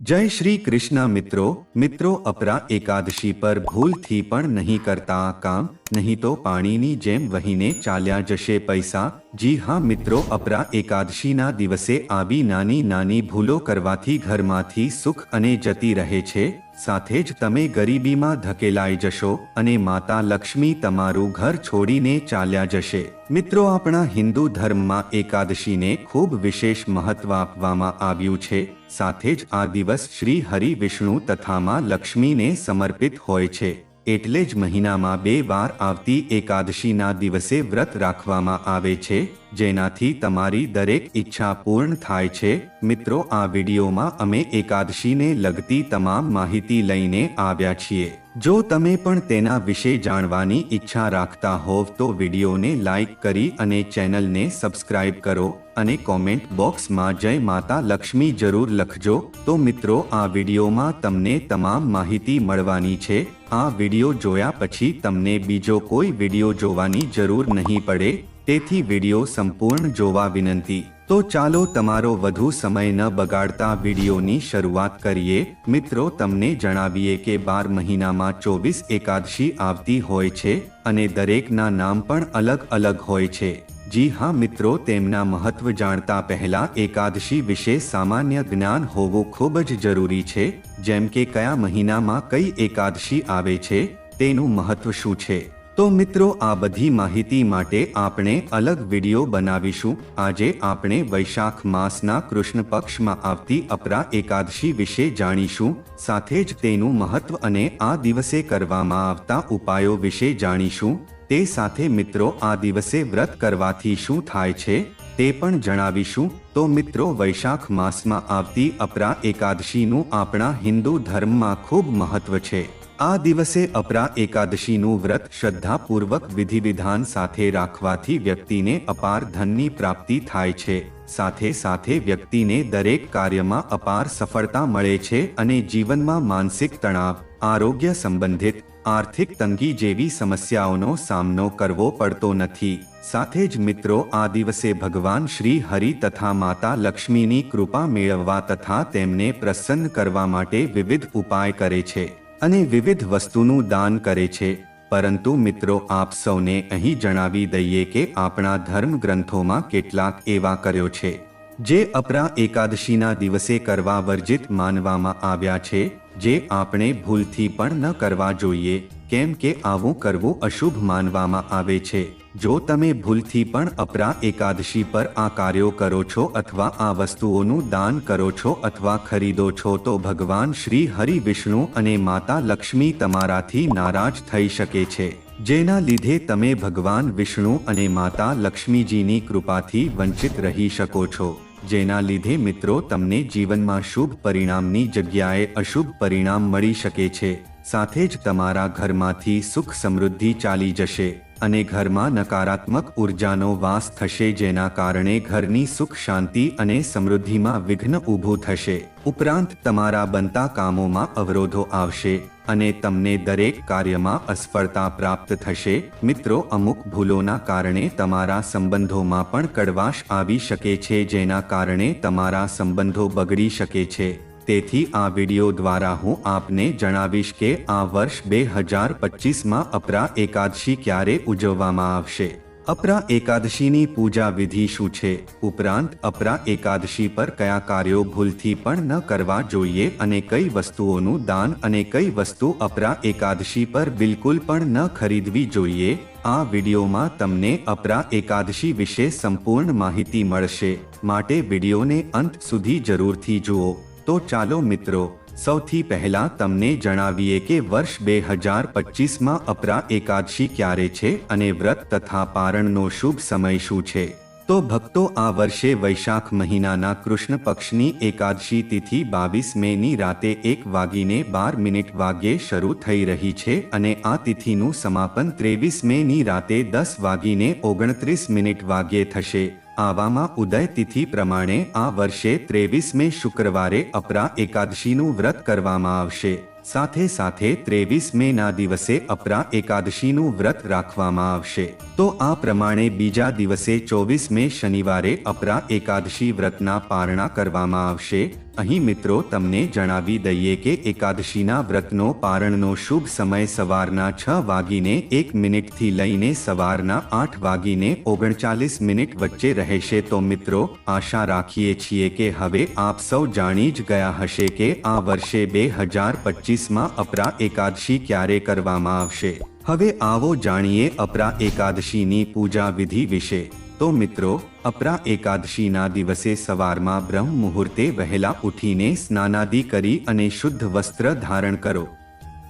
જય શ્રી કૃષ્ણ મિત્રો મિત્રો અપરા એકાદશી પર ભૂલથી પણ નહીં કરતા કામ નહીં તો પાણીની જેમ વહીને ચાલ્યા જશે પૈસા. જી હા મિત્રો, અપરા એકાદશીના દિવસે આવી નાની નાની ભૂલો કરવાથી ઘરમાંથી સુખ અને જતી રહે છે. સાથે જ તમે ગરીબીમાં ધકેલાઈ જશો અને માતા લક્ષ્મી તમારું ઘર છોડીને ચાલ્યા જશે. મિત્રો, આપણા હિન્દુ ધર્મમાં એકાદશીને ખૂબ વિશેષ મહત્વ આપવામાં આવ્યું છે. સાથે જ આ દિવસ શ્રી હરિ વિષ્ણુ તથામાં લક્ષ્મીને સમર્પિત હોય છે. એટલે જ મહિનામાં બે વાર આવતી એકાદશીના દિવસે વ્રત રાખવામાં આવે છે, જેનાથી તમારી દરેક ઈચ્છા પૂર્ણ થાય છે. મિત્રો, આ વિડીયોમાં અમે એકાદશીને લગતી તમામ માહિતી લઈને આવ્યા છીએ. જો તમે પણ તેના વિશે જાણવાની ઈચ્છા રાખતા હોવ તો વિડીયોને લાઈક કરી અને ચેનલને સબસ્ક્રાઇબ કરો અને કોમેન્ટ બોક્સમાં જય માતા લક્ષ્મી જરૂર લખજો. તો મિત્રો, આ વિડીયોમાં તમને તમામ માહિતી મળવાની છે. આ વીડિયો જોયા પછી તમને બીજો કોઈ વીડિયો જોવાની જરૂર નહીં પડે. તેથી વીડિયો સંપૂર્ણ જોવા વિનંતી. તો ચાલો તમારો વધુ સમય ન બગાડતા વિડીયોની શરૂઆત કરીએ. મિત્રો, તમને જણાવીએ કે બાર મહિનામાં ચોવીસ એકાદશી આવતી હોય છે અને દરેકના નામ પણ અલગ અલગ હોય છે. જી હા, મિત્રો, તેમના મહત્વ જાણતા પહેલા એકાદશી વિશે સામાન્ય જ્ઞાન હોવું ખૂબ જ જરૂરી છે. જેમ કે, કયા મહિનામાં કઈ એકાદશી આવે છે? તેનું મહત્વ શું છે? તો મિત્રો, આ બધી માહિતી માટે આપણે અલગ વીડિયો બનાવીશું. આજે આપણે વૈશાખ માસના કૃષ્ણ પક્ષમાં આવતી અપરા એકાદશી વિશે જાણીશું. સાથે જ તેનું મહત્વ અને આ દિવસે કરવામાં આવતા ઉપાયો વિશે જાણીશું. તે સાથે મિત્રો, આ દિવસે વ્રત કરવાથી શું થાય છે, તે પણ જણાવીશું. તો મિત્રો, વૈશાખ માસમાં આવતી અપરા એકાદશીનું આપણા હિન્દુ ધર્મમાં ખૂબ મહત્વ છે. આ દિવસે અપરા એકાદશીનું વ્રત શ્રદ્ધાપૂર્વક વિધિવિધાન સાથે રાખવાથી વ્યક્તિને અપાર ધનની પ્રાપ્તિ થાય છે. સાથે સાથે વ્યક્તિને દરેક કાર્યમાં અપાર સફળતા મળે છે અને જીવનમાં માનસિક તણાવ, આરોગ્ય સંબંધિત, આર્થિક તંગી જેવી સમસ્યાઓનો સામનો કરવો પડતો નથી. સાથે જ મિત્રો, આ દિવસે ભગવાન શ્રી હરિ તથા માતા લક્ષ્મીની કૃપા મેળવવા તથા તેમને પ્રસન્ન કરવા માટે વિવિધ ઉપાય કરે છે. અને વિવિધ વસ્તુનું દાન કરે છે. પરંતુ મિત્રો, આપ સૌને અહીં જણાવી દઈએ કે આપણા ધર્મ ગ્રંથોમાં કેટલાક એવા કર્યો છે, જે અપરા એકાદશીના દિવસે કરવા વર્જિત માનવામાં આવ્યા છે, જે આપણે ભૂલથી પણ ન કરવા જોઈએ. કેમ કે આવું કરવું અશુભ માનવામાં આવે છે. જો તમે ભૂલથી પણ અપરા એકાદશી પર આ કાર્યો કરો છો અથવા આ વસ્તુઓનું દાન કરો છો અથવા ખરીદો છો તો ભગવાન શ્રી હરિ વિષ્ણુ અને માતા લક્ષ્મી તમારાથી નારાજ થઈ શકે છે. જેના લીધે તમે ભગવાન વિષ્ણુ અને માતા લક્ષ્મીજીની કૃપાથી વંચિત રહી શકો છો. જેના લીધે મિત્રો તમને જીવનમાં શુભ પરિણામની જગ્યાએ અશુભ પરિણામ મળી શકે છે. સાથે જ તમારા ઘરમાંથી સુખ સમૃદ્ધિ ચાલી જશે. અને ઘરમાં નકારાત્મક ઉર્જાનો વાસ થશે જેના કારણે ઘરની સુખ, શાંતિ અને સમૃદ્ધિમાં વિઘ્ન ઊભું થશે. ઉપરાંત તમારા બનતા કામોમાં અવરોધો આવશે અને તમને દરેક કાર્યમાં અસફળતા પ્રાપ્ત થશે. મિત્રો, અમુક ભૂલોના કારણે તમારા સંબંધોમાં પણ કડવાશ આવી શકે છે જેના કારણે તમારા સંબંધો બગડી શકે છે. તેથી આ વિડિયો દ્વારા હું આપને જણાવીશ કે આ વર્ષ બે હજાર પચીસમાં અપરા એકાદશી ક્યારે ઉજવવામાં આવશે? અપરા એકાદશીની પૂજા વિધિ શું છે? ઉપરાંત, અપરા એકાદશી પર કયા કાર્યો ભૂલથી પણ ન કરવા જોઈએ અને કઈ વસ્તુઓનું દાન અને કઈ વસ્તુ અપરા એકાદશી પર બિલકુલ પણ ન ખરીદવી જોઈએ? આ વિડીયોમાં તમને અપરા એકાદશી વિશે સંપૂર્ણ માહિતી મળશે. માટે વિડીયોને અંત સુધી જરૂરથી જુઓ. તો ચાલો મિત્રો, સૌથી પહેલા તમને જણાવીએ કે વર્ષ બે હજાર પચીસમાં અપરા એકાદશી ક્યારે છે અને વ્રત તથા પારણનો શુભ સમય શું છે? તો ભક્તો, આ વર્ષે વૈશાખ મહિનાના કૃષ્ણ પક્ષની એકાદશી તિથિ બાવીસ મેની રાતે એક વાગીને બાર મિનિટ વાગ્યે શરૂ થઈ રહી છે અને આ તિથિનું સમાપન ત્રેવીસ મેની રાતે દસ વાગીને ઓગણત્રીસ મિનિટ વાગ્યે થશે. આવામાં ઉદય તિથિ પ્રમાણે આ વર્ષે ત્રેવીસ મે શુક્રવારે અપરા એકાદશીનું વ્રત કરવામાં આવશે. સાથે સાથે ત્રેવીસ મે ના દિવસે અપરા એકાદશીનું વ્રત રાખવામાં આવશે. તો આ પ્રમાણે બીજા દિવસે ચોવીસ મે શનિવારે અપરા એકાદશી વ્રતના પારણા કરવામાં આવશે. અહીં મિત્રો તમને જણાવી દઈએ કે એકાદશીના વ્રતનો પારણનો શુભ સમય સવારના છ વાગીને એક મિનિટથી લઈને સવારના આઠ વાગીને ઓગણચાલીસ મિનિટ વચ્ચે રહેશે. તો મિત્રો, આશા રાખીએ છીએ કે હવે આપ સૌ જાણી જ ગયા હશે કે આ વર્ષે બે હજાર પચીસમાં અપરા એકાદશી ક્યારે કરવામાં આવશે. હવે આવો જાણીએ અપરા એકાદશીની પૂજા વિધિ વિશે. તો મિત્રો, અપરા એકાદશીના દિવસે સવારમાં બ્રહ્મ મુહૂર્તે વહેલા ઉઠીને સ્નાનાદિ કરી અને શુદ્ધ વસ્ત્ર ધારણ કરો.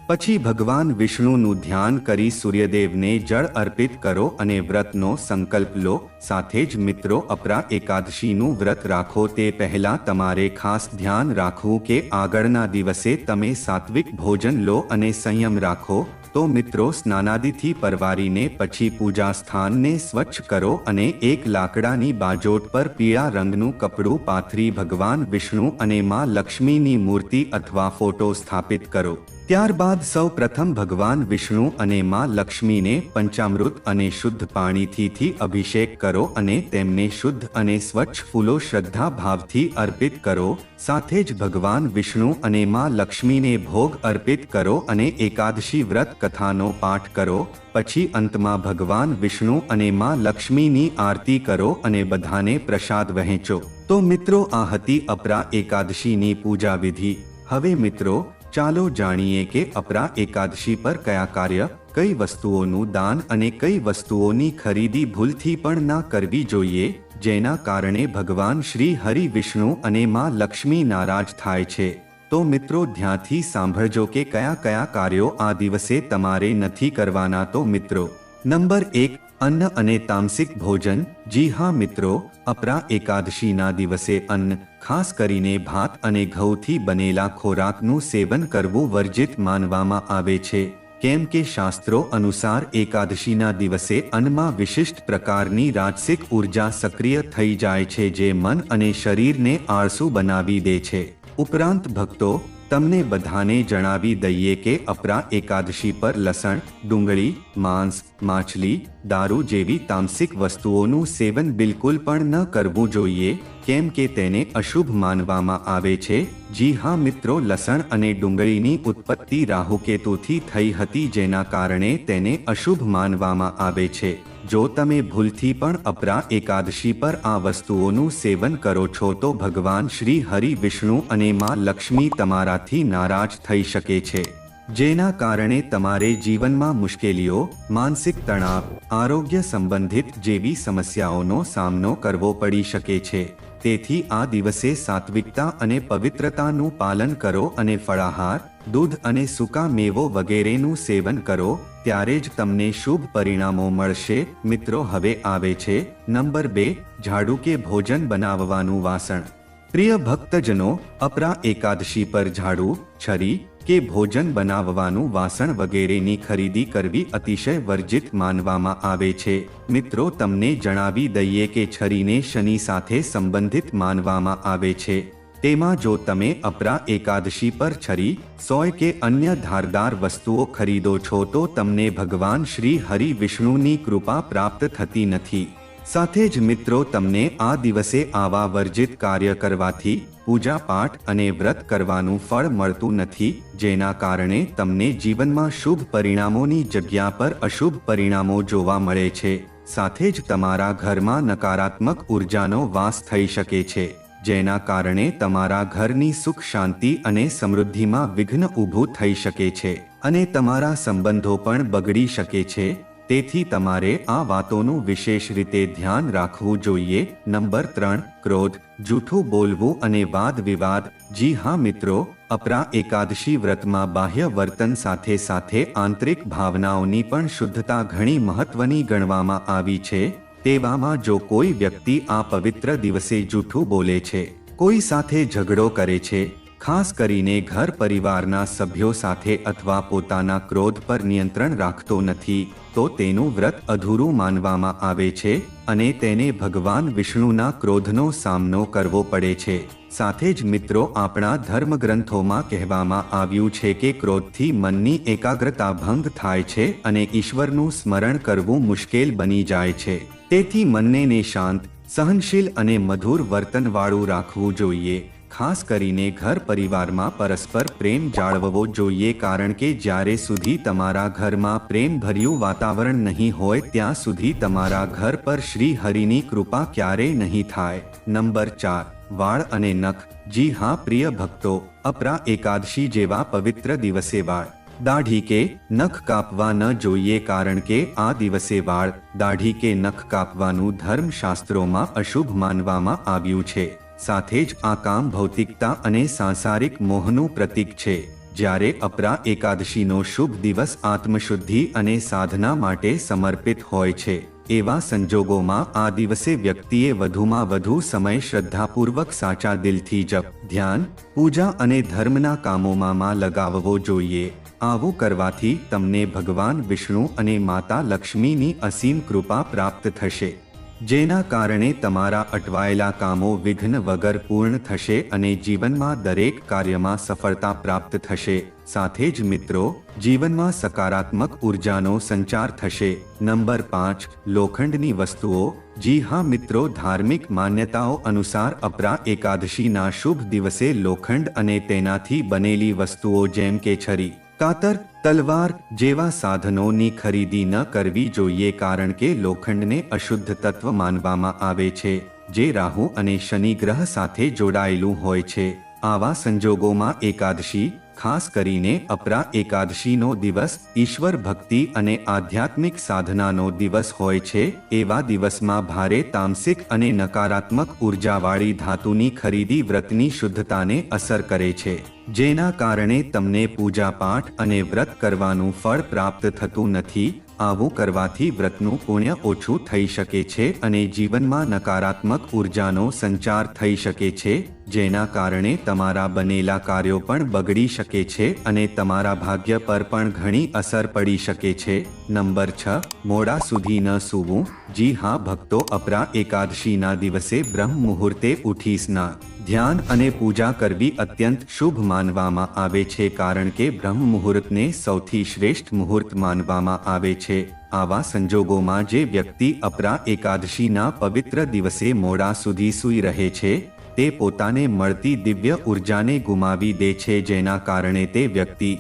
પછી ભગવાન વિષ્ણુનું ધ્યાન કરી સૂર્યદેવને જળ અર્પિત કરો અને વ્રતનો સંકલ્પ લો. સાથે જ મિત્રો, અપરા એકાદશીનું વ્રત રાખો તે પહેલા તમારે ખાસ ધ્યાન રાખવું કે આગળના દિવસે તમે સાત્વિક ભોજન લો અને સંયમ રાખો. તો મિત્રો સ્નાનાદિથી પરવારીને પછી પૂજા સ્થાનને સ્વચ્છ કરો અને એક લાકડાની બાજોટ પર પીળા રંગનું કપડું પાથરી ભગવાન વિષ્ણુ અને માં લક્ષ્મીની મૂર્તિ અથવા ફોટો સ્થાપિત કરો. ત્યારબાદ સૌ પ્રથમ ભગવાન વિષ્ણુ અને માં લક્ષ્મીને પંચામૃત અને શુદ્ધ પાણીથી અભિષેક કરો અને તેમને શુદ્ધ અને સ્વચ્છ ફૂલો શ્રદ્ધા ભાવથી અર્પિત કરો. સાથે જ ભગવાન વિષ્ણુ અને માં લક્ષ્મીને ભોગ અર્પિત કરો અને એકાદશી વ્રત કથાનો પાઠ કરો. પછી અંતમાં ભગવાન વિષ્ણુ અને માં લક્ષ્મીની આરતી કરો અને બધાને પ્રસાદ વહેંચો. તો મિત્રો આ હતી અપરા એકાદશીની પૂજા વિધિ હવે મિત્રો ચાલો જાણીએ કે અપરા એકાદશી પર કયા કાર્ય, કઈ વસ્તુઓનું દાન અને કઈ વસ્તુઓની ખરીદી ભૂલથી પણ ના કરવી જોઈએ, જેના કારણે ભગવાન શ્રી હરિ વિષ્ણુ અને માં લક્ષ્મી નારાજ થાય છે. તો મિત્રો ધ્યાનથી સાંભળજો કે કયા કયા કાર્યો આ દિવસે તમારે નથી કરવાના તો મિત્રો, નંબર એક અન્ન અને તામસિક ભોજન. જી હા મિત્રો, અપરા એકાદશીના દિવસે અન્ન, ખાસ કરીને ભાત અને ઘઉંથી બનેલા ખોરાકનું સેવન કરવું વર્જિત માનવામાં આવે છે. કેમ કે શાસ્ત્રો અનુસાર એકાદશીના દિવસે અન્નમાં વિશિષ્ટ પ્રકારની રાજસિક ઊર્જા સક્રિય થઈ જાય છે જે મન અને શરીરને આળસુ બનાવી દે છે. ઉપરાંત ભક્તો, તમને બધાને જણાવી દઈએ કે અપરા એકાદશી પર લસણ, ડુંગળી, માંસ, માછલી દારૂ જેવી તામસિક વસ્તુઓનું સેવન બિલકુલ પણ ન કરવું જોઈએ, કેમ કે તેને અશુભ માનવામાં આવે છે. જી હા મિત્રો, લસણ અને ડુંગળીની ઉત્પત્તિ રાહુકેતુથી થઈ હતી જેના કારણે તેને અશુભ માનવામાં આવે છે. જો તમે ભૂલથી પણ અપરા એકાદશી પર આ વસ્તુઓનું સેવન કરો છો તો ભગવાન શ્રી હરિ વિષ્ણુ અને માં લક્ષ્મી તમારાથી નારાજ થઈ શકે છે. જેના કારણે તમારે જીવનમાં મુશ્કેલીઓ, માનસિક તણાવ, આરોગ્ય સંબંધિત જેવી સમસ્યાઓનો સામનો કરવો પડી શકે છે. તેથી આ દિવસે સાત્વિકતા અને પવિત્રતાનું પાલન કરો અને ફળાહાર, દૂધ અને સૂકા મેવો વગેરેનું સેવન કરો, ત્યારે જ તમને શુભ પરિણામો મળશે. મિત્રો, હવે આવે છે નંબર બે, ઝાડુ કે ભોજન બનાવવાનું વાસણ. પ્રિય ભક્તજનો, અપરા એકાદશી પર ઝાડુ, છરી કે ભોજન બનાવવાનું વાસણ વગેરેની ખરીદી કરવી અતિશય વર્જિત માનવામાં આવે છે. મિત્રો, તમને જણાવી દઈએ કે છરીને શનિ સાથે સંબંધિત માનવામાં આવે છે. તેમાં જો તમે અપરા એકાદશી પર છરી, સોય કે અન્ય ધારદાર વસ્તુઓ ખરીદો છો તો તમને ભગવાન શ્રી હરિ વિષ્ણુની કૃપા પ્રાપ્ત થતી નથી. સાથે જ મિત્રો, તમને આ દિવસે આવા વર્જિત કાર્ય કરવાથી પૂજા પાઠ અને વ્રત કરવાનું ફળ મળતું નથી, જેના કારણે તમને જીવનમાં શુભ પરિણામોની જગ્યા પર અશુભ પરિણામો જોવા મળે છે. સાથે જ તમારા ઘરમાં નકારાત્મક ઉર્જાનો વાસ થઈ શકે છે, જેના કારણે તમારા ઘરની સુખ શાંતિ અને સમૃદ્ધિમાં વિઘ્ન ઊભું થઈ શકે છે અને તમારા સંબંધો પણ બગડી શકે છે. તેથી તમારે આ વાતોનું વિશેષ રીતે ધ્યાન રાખવું જોઈએ. નંબર ત્રણ, ક્રોધ, જૂઠું બોલવું અને વાદ વિવાદ. જી હા મિત્રો, અપરા એકાદશી વ્રતમાં બાહ્ય વર્તન સાથે સાથે આંતરિક ભાવનાઓની પણ શુદ્ધતા ઘણી મહત્વની ગણવામાં આવી છે. તેવામાં જો કોઈ વ્યક્તિ આ પવિત્ર દિવસે જૂઠું બોલે છે, કોઈ સાથે ઝઘડો કરે છે ખાસ કરીને ઘર પરિવારના સભ્યો સાથે અથવા પોતાના ક્રોધ પર નિયંત્રણ રાખતો નથી, તો તેનું વ્રત અધૂરું માનવામાં આવે છે અને તેને ભગવાન વિષ્ણુના ક્રોધનો સામનો કરવો પડે છે. સાથે જ મિત્રો, આપણા ધર્મગ્રંથોમાં કહેવામાં આવ્યું છે કે ક્રોધથી મનની એકાગ્રતા ભંગ થાય છે અને ઈશ્વરનું સ્મરણ કરવું મુશ્કેલ બની જાય છે. તેથી મનને શાંત, સહનશીલ અને મધુર વર્તનવાળું રાખવું જોઈએ. ખાસ કરીને ઘર પરિવારમાં પરસ્પર પ્રેમ જાળવવો જોઈએ કારણ કે જ્યારે સુધી તમારા ઘરમાં પ્રેમભર્યું વાતાવરણ નહીં હોય ત્યાં સુધી તમારા ઘર પર શ્રી હરિની કૃપા ક્યારેય નહીં થાય. નંબર ચાર, વાળ અને નખ. જી હા, પ્રિય ભક્તો, અપરા એકાદશી જેવા પવિત્ર દિવસે વાળ. દાઢી કે નખ કાપવા ન જોઈએ કારણ કે આ દિવસે વાળ. દાઢી કે નખ કાપવાનું ધર્મશાસ્ત્રોમાં અશુભ માનવામાં આવ્યું છે. સાથે જ આ કામ ભૌતિકતા અને સાંસારિક મોહનું પ્રતીક છે. જ્યારે અપરા એકાદશીનો શુભ દિવસ આત્મશુદ્ધિ અને સાધના માટે સમર્પિત હોય છે. એવા સંજોગોમાં આ દિવસે વ્યક્તિએ વધુમાં વધુ સમય શ્રદ્ધાપૂર્વક સાચા દિલથી જપ, ધ્યાન, પૂજા અને ધર્મના કામોમાં લગાવવો જોઈએ. આવું કરવાથી તમને ભગવાન વિષ્ણુ અને માતા લક્ષ્મીની અસીમ કૃપા પ્રાપ્ત થશે. જેના કારણે તમારા અટવાયેલા કામો વિઘ્ન વગર પૂર્ણ થશે અને જીવનમાં દરેક કાર્યમાં સફળતા પ્રાપ્ત થશે. સાથે જ મિત્રો, જીવનમાં સકારાત્મક ઉર્જાનો સંચાર થશે. નંબર પાંચ, લોખંડની વસ્તુઓ. જી હા મિત્રો, ધાર્મિક માન્યતાઓ અનુસાર અપરા એકાદશીના શુભ દિવસે લોખંડ અને તેનાથી બનેલી વસ્તુઓ જેમ કે છરી, કાતર તલવાર જેવા સાધનોની ખરીદી ન કરવી જોઈએ કારણ કે લોખંડને અશુદ્ધ તત્વ માનવામાં આવે છે, જે રાહુ અને શનિ ગ્રહ સાથે જોડાયેલું હોય છે. આવા સંજોગોમાં એકાદશી, ખાસ કરીને અપરા એકાદશીનો દિવસ, ઈશ્વર ભક્તિ અને આધ્યાત્મિક સાધનાનો દિવસ હોય છે. એવા દિવસમાં ભારે તામસિક અને નકારાત્મક ઉર્જાવાળી ધાતુની ખરીદી વ્રતની શુદ્ધતાને અસર કરે છે. જેના કારણે તમને પૂજા પાઠ અને વ્રત કરવાનું ફળ પ્રાપ્ત થતું નથી, આવું કરવાથી વ્રતનું પુણ્ય ઓછું થઈ શકે છે અને જીવનમાં નકારાત્મક ઉર્જાનો સંચાર થઈ શકે છે, જેના કારણે તમારા બનેલા કાર્યો પણ બગડી શકે છે અને તમારા ભાગ્ય પર પણ ઘણી અસર પડી શકે છે. નંબર છ, મોડા સુધી ન સૂવું. જી હા, ભક્તો અપરા એકાદશીના દિવસે બ્રહ્મ મુહૂર્તે ઉઠી સ્નાન ધ્યાન અને પૂજા કરવી અત્યંત શુભ માનવામાં આવે છે કારણ કે બ્રહ્મ મુહૂર્તને સૌથી શ્રેષ્ઠ મુહૂર્ત માનવામાં આવે છે. આવા સંજોગોમાં જે વ્યક્તિ અપરા એકાદશીના પવિત્ર દિવસે મોડા સુધી સૂઈ રહે છે, તે પોતાને મળતી દિવ્ય ઉર્જાને ગુમાવી દે છે જેના કારણે તે વ્યક્તિ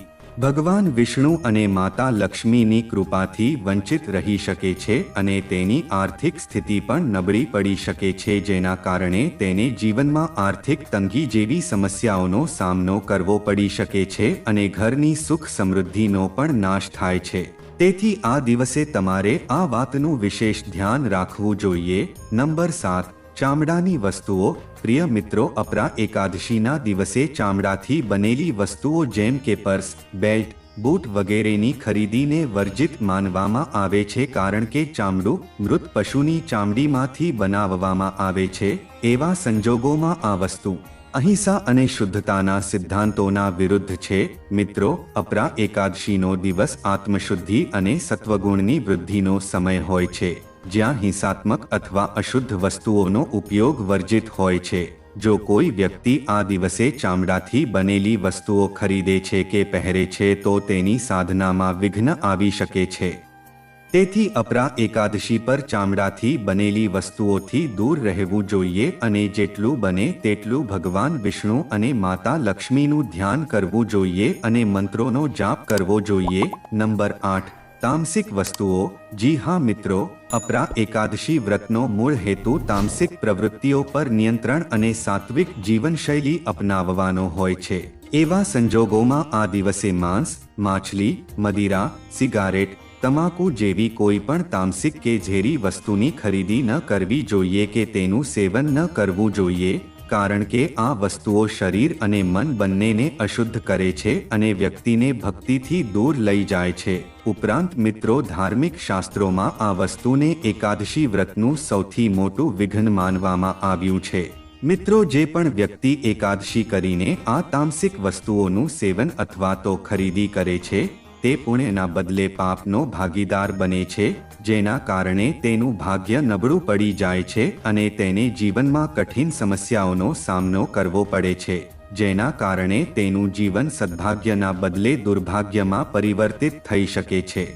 ભગવાન વિષ્ણુ અને માતા લક્ષ્મીની કૃપાથી વંચિત રહી શકે છે અને તેની આર્થિક સ્થિતિ પણ નબળી પડી શકે છે, જેના કારણે તેને જીવનમાં આર્થિક તંગી જેવી સમસ્યાઓનો સામનો કરવો પડી શકે છે અને ઘરની સુખ સમૃદ્ધિનો પણ નાશ થાય છે. તેથી આ દિવસે તમારે આ વાતનું વિશેષ ધ્યાન રાખવું જોઈએ. નંબર સાત, ચામડાની વસ્તુઓ પ્રિય મિત્રો, અપરા એકાદશીના દિવસે ચામડાથી બનેલી વસ્તુઓ જેમ કે પર્સ, બેલ્ટ, બૂટ વગેરેની ખરીદીને વર્જિત માનવામાં આવે છે કારણ કે ચામડું મૃત પશુની ચામડીમાંથી બનાવવામાં આવે છે, એવા સંજોગોમાં આ વસ્તુ અહિંસા અને શુદ્ધતાના સિદ્ધાંતોના વિરુદ્ધ છે. મિત્રો, અપરા એકાદશીનો દિવસ આત્મશુદ્ધિ અને સત્વગુણની વૃદ્ધિનો સમય હોય છે. જ્યાં હિંસાત્મક અથવા અશુદ્ધ વસ્તુઓનો ઉપયોગ વર્જિત હોય છે. જો કોઈ વ્યક્તિ આ દિવસે ચામડાથી બનેલી વસ્તુઓ ખરીદે છે કે પહેરે છે, તો તેની સાધનામાં વિઘ્ન આવી શકે છે. તેથી અપરા એકાદશી પર ચામડાથી બનેલી વસ્તુઓથી દૂર રહેવું જોઈએ અને જેટલું બને તેટલું ભગવાન વિષ્ણુ અને માતા લક્ષ્મીનું ધ્યાન કરવું જોઈએ અને મંત્રોનો જાપ કરવો જોઈએ. નંબર આઠ. તામસિક વસ્તુઓ, જી હા મિત્રો, અપરા એકાદશી વ્રતનો મૂળ હેતુ તામસિક પ્રવૃત્તિઓ પર નિયંત્રણ અને સાત્વિક જીવનશૈલી અપનાવવાનો હોય છે. એવા સંજોગોમાં આ દિવસે માંસ, માછલી, મદિરા, સિગારેટ, તમાકુ જેવી કોઈ પણ તામસિક કે ઝેરી વસ્તુની ખરીદી ન કરવી જોઈએ કે તેનું સેવન ન કરવું જોઈએ કારણ કે આ વસ્તુઓ શરીર અને મન બંનેને અશુદ્ધ કરે છે અને વ્યક્તિને ભક્તિથી દૂર લઈ જાય છે. ઉપરાંત મિત્રો, ધાર્મિક શાસ્ત્રોમાં આ વસ્તુને એકાદશી વ્રતનું સૌથી મોટું વિઘ્ન માનવામાં આવ્યું છે. મિત્રો, જે પણ વ્યક્તિ એકાદશી કરીને આ તામસિક વસ્તુઓનું સેવન અથવા તો ખરીદી કરે છે તે પુણ્યના બદલે પાપનો ભાગીદાર બને છે, જેના કારણે તેનું ભાગ્ય નબળું પડી જાય છે અને તેને જીવનમાં કઠિન સમસ્યાઓનો સામનો કરવો પડે છે, જેના કારણે તેનું જીવન સદભાગ્યના બદલે દુર્ભાગ્યમાં પરિવર્તિત થઈ શકે છે.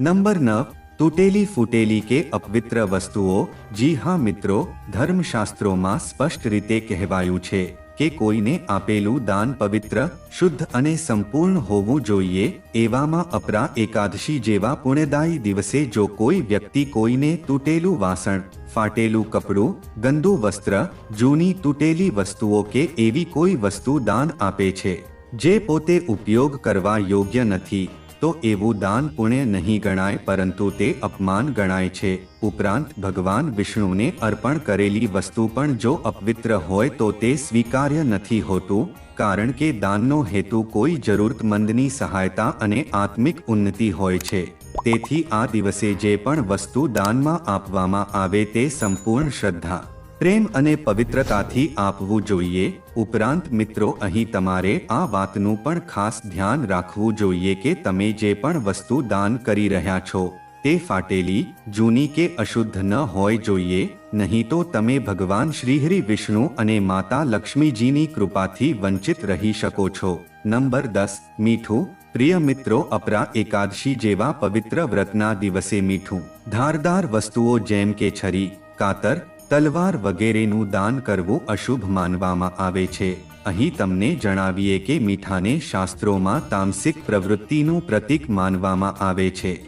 નંબર નવ, તૂટેલી ફૂટેલી કે અપવિત્ર વસ્તુઓ, જી હા મિત્રો, ધર્મશાસ્ત્રોમાં સ્પષ્ટ રીતે કહેવાયું છે. કે કોઈને આપેલું દાન પવિત્ર, શુદ્ધ અને સંપૂર્ણ હોવું જોઈએ, એવામાં અપરા એકાદશી જેવા પુણ્યદાયી દિવસે જો કોઈ વ્યક્તિ કોઈને તૂટેલું વાસણ, ફાટેલું કપડું, ગંદુ વસ્ત્ર, જૂની તૂટેલી વસ્તુઓ કે એવી કોઈ વસ્તુ દાન આપે છે, જે પોતે ઉપયોગ કરવા યોગ્ય નથી. તો એવું દાન પુણ્ય નહીં ગણાય, પરંતુ તે અપમાન ગણાય છે. ઉપરાંત, ભગવાન વિષ્ણુને અર્પણ કરેલી વસ્તુ પણ જો અપવિત્ર હોય તો તે સ્વીકાર્ય નથી હોતું, કારણ કે દાનનો હેતુ કોઈ જરૂરતમંદની સહાયતા અને આત્મિક ઉન્નતિ હોય છે. તેથી આ દિવસે જે પણ વસ્તુ દાનમાં આપવામાં આવે તે સંપૂર્ણ શ્રદ્ધા. પ્રેમ અને પવિત્રતાથી આપવું જોઈએ. ઉપરાંત મિત્રો, અહીં તમારે આ વાતનું પણ ખાસ ધ્યાન રાખવું જોઈએ કે તમે જે પણ વસ્તુ દાન કરી રહ્યા છો, તે ફાટેલી, જૂની કે અશુદ્ધ ન હોય જોઈએ. નહીં તો તમે ભગવાન શ્રીહરિ વિષ્ણુ અને માતા લક્ષ્મીજીની કૃપાથી વંચિત રહી શકો છો. નંબર દસ, મીઠું. પ્રિય મિત્રો, અપરા એકાદશી જેવા પવિત્ર વ્રતના દિવસે મીઠું. ધારદાર વસ્તુઓ જેમ કે છરી, કાતર તલવાર વગેરેનું દાન કરવું અશુભ માનવામાં આવે છે. અહીં તમને જણાવીએ કે મીઠાને શાસ્ત્રોમાં તામસિક પ્રવૃત્તિનું પ્રતીક માનવામાં આવે છે.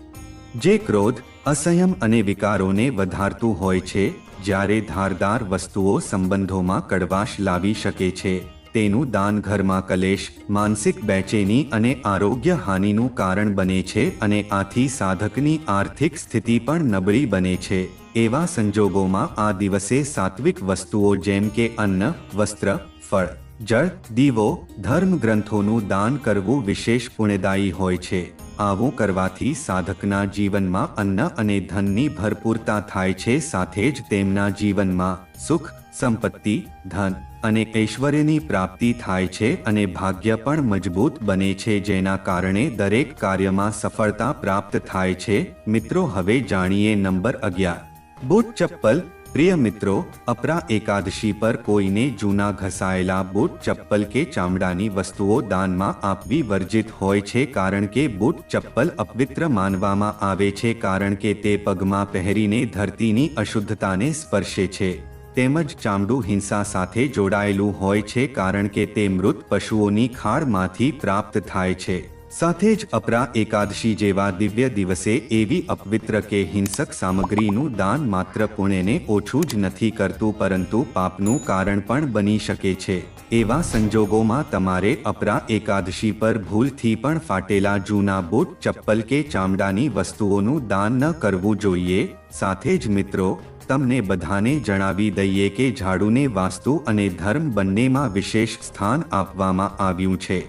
જે ક્રોધ અસંયમ અને વિકારોને વધારતું હોય છે, જ્યારે ધારદાર વસ્તુઓ સંબંધોમાં કડવાશ લાવી શકે છે. તેનું દાન ઘરમાં કલેશ, માનસિક બેચેની અને આરોગ્ય હાનિનું કારણ બને છે અને આથી સાધકની આર્થિક સ્થિતિ પણ નબળી બને છે. એવા સંજોગોમાં આ દિવસે સાત્વિક વસ્તુઓ જેમ કે અન્ન, વસ્ત્ર, ફળ, જળ, દીવો, ધર્મ ગ્રંથોનું દાન કરવું વિશેષ પુણ્યદાયી હોય છે. આવું કરવાથી સાધકના જીવનમાં અન્ન અને ધનની ભરપૂરતા થાય છે, સાથે જ તેમના જીવનમાં સુખ, સંપત્તિ, ધન અને ઐશ્વર્યની પ્રાપ્તિ થાય છે અને ભાગ્ય પણ મજબૂત બને છે, જેના કારણે દરેક કાર્યમાં સફળતા પ્રાપ્ત થાય છે. મિત્રો, હવે જાણીએ નંબર અગિયાર. બૂટ ચપ્પલ, પ્રિય મિત્રો, અપરા એકાદશી પર કોઈને જૂના ઘસાયેલા બૂટ ચપ્પલ કે ચામડાની વસ્તુઓ દાનમાં આપવી વર્જિત હોય છે કારણ કે બૂટ ચપ્પલ અપવિત્ર માનવામાં આવે છે કારણ કે તે પગમાં પહેરીને ધરતીની અશુદ્ધતાને સ્પર્શે છે. તેમજ ચામડું હિંસા સાથે જોડાયેલું હોય છે કારણ કે તે મૃત પશુઓની ખાડમાંથી પ્રાપ્ત થાય છે. સાથે જ અપરા એકાદશી જેવા દિવ્ય દિવસે એવી અપવિત્ર કે હિંસક સામગ્રીનું દાન માત્ર પુણ્યને ઓછું જ નથી કરતું પરંતુ પાપનું કારણ પણ બની શકે છે. એવા સંજોગોમાં તમારે અપરા એકાદશી પર ભૂલથી પણ ફાટેલા જૂના બૂટ, ચપ્પલ કે ચામડાની વસ્તુઓનું દાન ન કરવું જોઈએ. સાથે જ મિત્રો, તમને બધાને જણાવી દઈએ કે ઝાડુને વાસ્તુ અને ધર્મ બંનેમાં વિશેષ સ્થાન આપવામાં આવ્યું છે.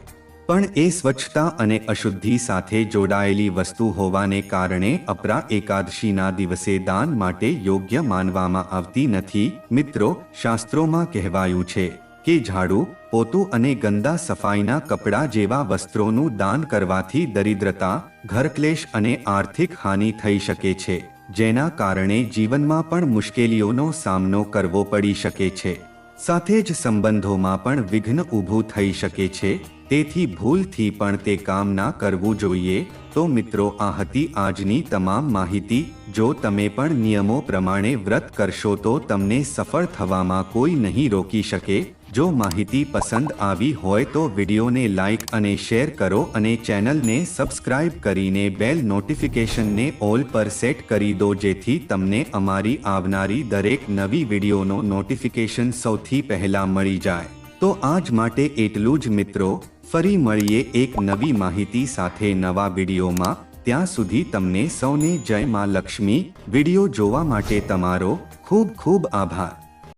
પણ એ સ્વચ્છતા અને અશુદ્ધિ સાથે જોડાયેલી વસ્તુ હોવાને કારણે અપરા એકાદશીના દિવસે દાન માટે યોગ્ય માનવામાં આવતી નથી. મિત્રો, શાસ્ત્રોમાં કહેવાયું છે કે ઝાડુ, પોતું અને ગંદા સફાઈના કપડાં જેવા વસ્ત્રોનું દાન કરવાથી દરિદ્રતા, ઘરક્લેશ અને આર્થિક હાનિ થઈ શકે છે, જેના કારણે જીવનમાં પણ મુશ્કેલીઓનો સામનો કરવો પડી શકે છે. સાથે જ સંબંધોમાં પણ વિઘ્ન ઊભું થઈ શકે છે. તેથી ભૂલથી પણ તે કામ ના કરવું જોઈએ. તો મિત્રો, આ હતી આજની તમામ માહિતી. જો તમે પણ નિયમો પ્રમાણે વ્રત કરશો તો તમને સફળ થવામાં કોઈ નહીં રોકી શકે. જો માહિતી પસંદ આવી હોય તો વિડીયોને લાઇક અને શેર કરો અને ચેનલને સબસ્ક્રાઇબ કરીને બેલ નોટિફિકેશનને ઓલ પર સેટ કરી દો જેથી તમને અમારી આવનારી દરેક નવી વિડીયોનો નોટિફિકેશન સૌથી પહેલા મળી જાય. તો આજ માટે એટલું જ મિત્રો. ફરી મળીએ એક નવી માહિતી સાથે નવા વિડીયોમાં. ત્યાં સુધી તમને સૌને જય મા લક્ષ્મી. વીડિયો જોવા માટે તમારો ખૂબ ખૂબ આભાર.